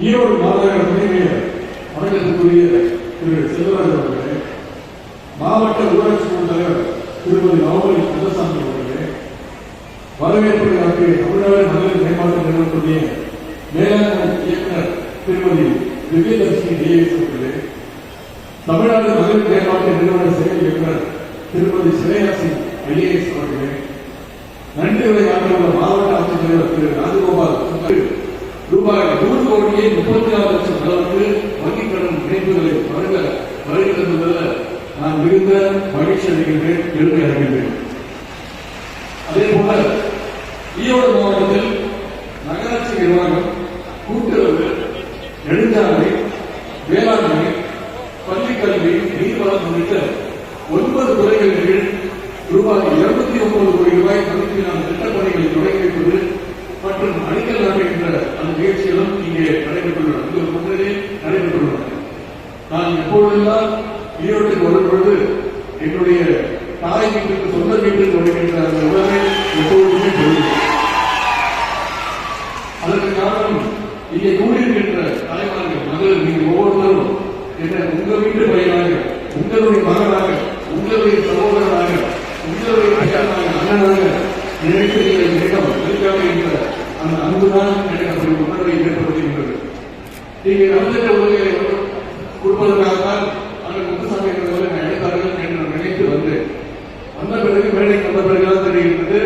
ஈரோடு மாநகர துணைமையர் வணக்கத்துக்குரிய திரு செல்வராஜ் அவர்களே மாவட்ட ஊராட்சி குழு தலைவர் திருமதி நவமணி கந்தசாமி அவர்களே வரவேற்புரை ஆற்றிய தமிழ்நாடு மகளிர் மேம்பாட்டு நிறுவனத்துடைய மேலாண்மை இயக்குனர் திருமதி திவ்யதர்ஷினி டிஎஸ் அவர்களே தமிழ்நாடு மகளிர் மேம்பாட்டு நிறுவன செயல் இயக்குனர் திருமதி சிரேயாசி ஐஏஎஸ் அவர்களே நன்றி உரையாற்றியுள்ள கோடியே முப்பத்தி ஆறு லட்சம் அளவுக்கு வங்கிக் கடன் இணைப்புகளை வழங்க வருகிறது நான் மிகுந்த மகிழ்ச்சி அடைகின்றேன் பெருமை அடைகின்றேன். அதே போல ஈரோடு மாவட்டத்தில் நகராட்சி நிர்வாகம் கூட்டுறவு நெடுஞ்சாலை வேளாண்மை பள்ளிக்கல்வி நீர்வளம் உள்ளிட்ட ஒன்பது துறைகளின் கீழ் ரூபாய் இருநூத்தி ஒன்பது கோடி ரூபாய் மதிப்பிலான திட்டப்பணிகளை தொடங்கி வைப்பது மற்றும் அடிக்கல் நாட்டுகின்ற அந்த முயற்சிகளும் இங்கே நடைபெற்றுள்ளன. உங்கள் முன்னரே நடைபெற்றுள்ளன நான் எப்பொழுதெல்லாம் ஈரோட்டுக்கு வரும் பொழுது என்னுடைய தாய் வீட்டுக்கு சொந்த வீட்டுக்கு வருகின்ற அந்த உணவை எப்பொழுதுமே பெறுவேன். அதற்கு காரணம் இங்கே கூடியிருக்கின்ற தலைவர்கள் மகள் நீங்கள் ஒவ்வொருத்தரும் என்ன உங்கள் வீட்டு பையனாக உங்களுடைய மகனாக உங்களுடைய சகோதரனாக உங்களுடைய பையனாக அண்ணனாக நினைத்து நீங்கள் என்னிடம் இருக்காக என்ற எனக்கு அப்படி உணர்வை ஏற்படுத்துகின்றது நீங்கள் நம்பிக்கை உதவிகளை கொடுப்பதற்காகத்தான் அந்த முத்துசாமி என்பவர்கள் என்று நினைத்து வந்தேன் வந்த பிறகு மேடைக்கு வந்த பிறகுதான் தெரிகின்றது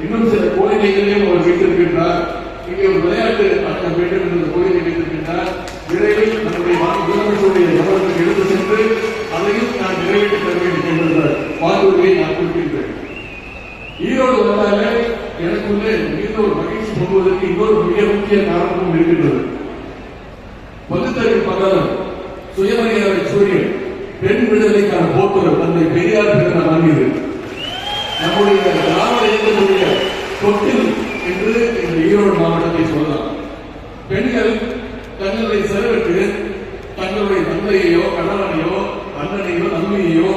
இன்னும் சில கோரிக்கைகளையும் அவர் வைத்திருக்கின்றார் இங்கே ஒரு விளையாட்டு ஆட்ட வேண்டும் என்ற கோரிக்கை வைத்திருக்கின்றார் விரைவில் நம்முடைய முதலமைச்சருடைய கவனத்துக்கு எடுத்து சென்று அதையும் நான் நிறைவேற்றி தர வேண்டும் என்ற வாக்குறுதியை நான் குறிப்பிட்டேன் ஈரோடு வந்தாலே எனக்குள்ளே மிகுந்த சொல்வதற்கு இன்னொரு மிக முக்கிய காரணமும் இருக்கின்றது. பகுத்தறிவு பகலம் சுயமரியாதை சூரியன் பெண் விடுதலைக்கான போக்குவரத்து தந்தை பெரியார் பிறந்த வாங்கியது நம்முடைய திராவிட இயக்கத்துடைய தொட்டில் என்று இந்த ஈரோடு மாவட்டத்தை சொல்லலாம். பெண்கள் தங்களுடைய செலவிட்டு தங்களுடைய தந்தையையோ கணவனையோ அண்ணனையோ நன்மையையோ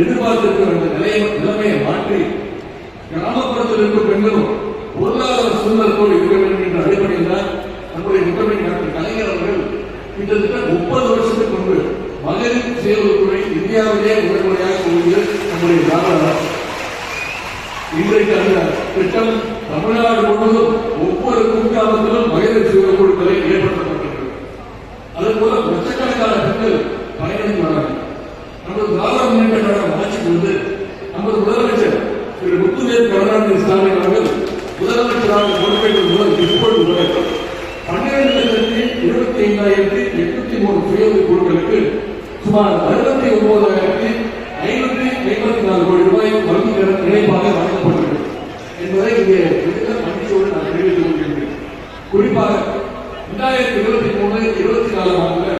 எதிர்பார்த்திருக்கிற அந்த நம்முடைய முத்தமிழ் டாக்டர் கலைஞர் அவர்கள் கிட்டத்தட்ட முப்பது வருஷத்துக்கு முன்பு மகளிர் சேர்வுத்துறை இந்தியாவிலேயே முதன்முறையாக கூறியது நம்முடைய திராவிட இன்றைக்கு அந்த திட்டம் தமிழ்நாடு முழுவதும் ஒவ்வொரு குக்கிராமத்திலும் மகளிர் சுய குழுக்களை ஏற்படுத்தப்பட்டிருக்கிறது. அதே போல லட்சக்கணக்கான பெண்கள் பயணித்து வராங்க. நமது திராவிட முன்னேற்ற கழகம் ஆட்சிக்கு வந்து நமது முதலமைச்சர் திரு முத்துவேல் கருணாநிதி ஸ்டாலின் அவர்கள் முதலமைச்சராக பொறுப்பேற்ற முதல் சுமார் அறுபத்தி ஒன்பதாயிரத்தி ஐநூற்றி ஐம்பத்தி நாலு கோடி ரூபாய் வங்கி கடன் இணைப்பாக வழங்கப்பட்டுள்ளது என்பதை இங்கே மகிழ்ச்சியோடு நான் தெரிவித்துக் கொள்கின்றேன். குறிப்பாக இரண்டாயிரத்தி இருபத்தி மூணு இருபத்தி நாலு ஆண்டுல